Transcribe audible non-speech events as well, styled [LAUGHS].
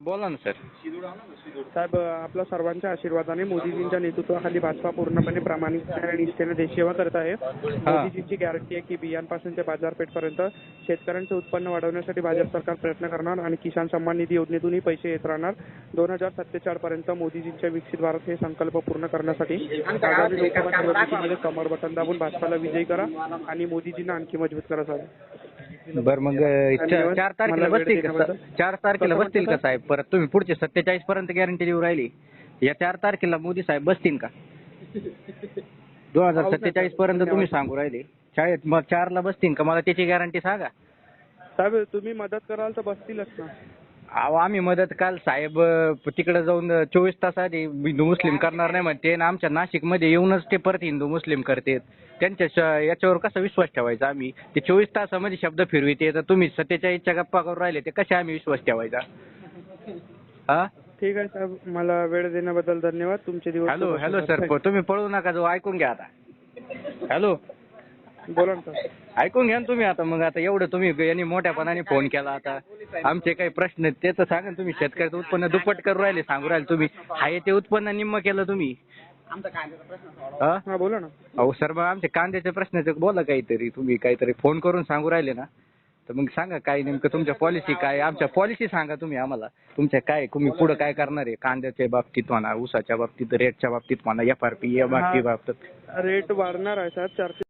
बोला ना सर. साहेब आपल्या सर्वांच्या आशीर्वादाने मोदीजींच्या नेतृत्वाखाली भाजपा पूर्णपणे प्रामाणिकपणे आणि निष्ठेने देशसेवा करत आहे. मोदीजींची गॅरंटी आहे की बियांपासून ते बाजारपेठपर्यंत शेतकऱ्यांचे उत्पन्न वाढवण्यासाठी भाजप सरकार प्रयत्न करणार आणि किसान सन्मान निधी योजनेतूनही पैसे येत राहणार. दोन हजार सत्तेचाळीस पर्यंत मोदीजींच्या विकसित भारत हे संकल्प पूर्ण करण्यासाठी आगामी लोकसभा निवडणुकीमध्ये कमर बटन दाबून भाजपाला विजयी करा आणि मोदीजींना आणखी मजबूत करा साहेब. बर मग चा-. चार तारखेला मला वेळ बसतील का. चार तारखेला कसं बसतील का म्हणता, साहेब? परत तुम्ही पुढचे सत्तेचाळीस पर्यंत गॅरंटी देऊ राहिली. या चार तारखेला मोदी साहेब बसतील का? [LAUGHS] दोन हजार सत्तेचाळीस पर्यंत. तुम्ही सांगू राहिले. शाळेत मग चारला बसतील का? मला त्याची गॅरंटी सांगा. साहेब तुम्ही मदत कराल तर बसतीलच ना. अहो आम्ही मदत काल साहेब तिकडे जाऊन चोवीस तास आधी हिंदू मुस्लिम करणार नाही म्हणते आणि आमच्या नाशिकमध्ये येऊनच ते परत हिंदू मुस्लिम करतेत त्यांच्या श- याच्यावर कसा विश्वास ठेवायचा आम्ही? ते चोवीस तासामध्ये शब्द फिरविते तर तुम्ही सत्तेचाळीसच्या गप्पा करून राहिले ते कसे आम्ही विश्वास ठेवायचा? हा? ठीक आहे साहेब मला वेळ देण्याबद्दल धन्यवाद. तुमचे दिवस हॅलो शुभ हॅलो. सर. तुम्ही पळू नका जो ऐकून घ्या आता. हॅलो. बोला ना सर ऐकून घ्या ना तुम्ही आता मग आता एवढं तुम्ही यांनी मोठ्यापणाने फोन केला आता. आमचे काही प्रश्न आहेत ते तर सांगा ना तुम्ही. शेतकऱ्याचं उत्पन्न दुप्पट करू राहिले सांगू राहिले तुम्ही. आहे ते उत्पन्न निम्म केलं तुम्ही. हा? हा बोला ना. अहो सर मग आमचे कांद्याच्या प्रश्नाचं बोला काहीतरी. तुम्ही काहीतरी फोन करून सांगू राहिले ना. तर मग सांगा काय नेमकं तुमच्या पॉलिसी काय? आमच्या पॉलिसी सांगा तुम्ही आम्हाला. तुमच्या काय तुम्ही पुढे काय करणार आहे? कांद्याच्या बाबतीत म्हणा ऊसाच्या बाबतीत रेटच्या बाबतीत म्हणा F R P M R P हा. बाबतीत रेट वाढणार आहे साहेब चारशे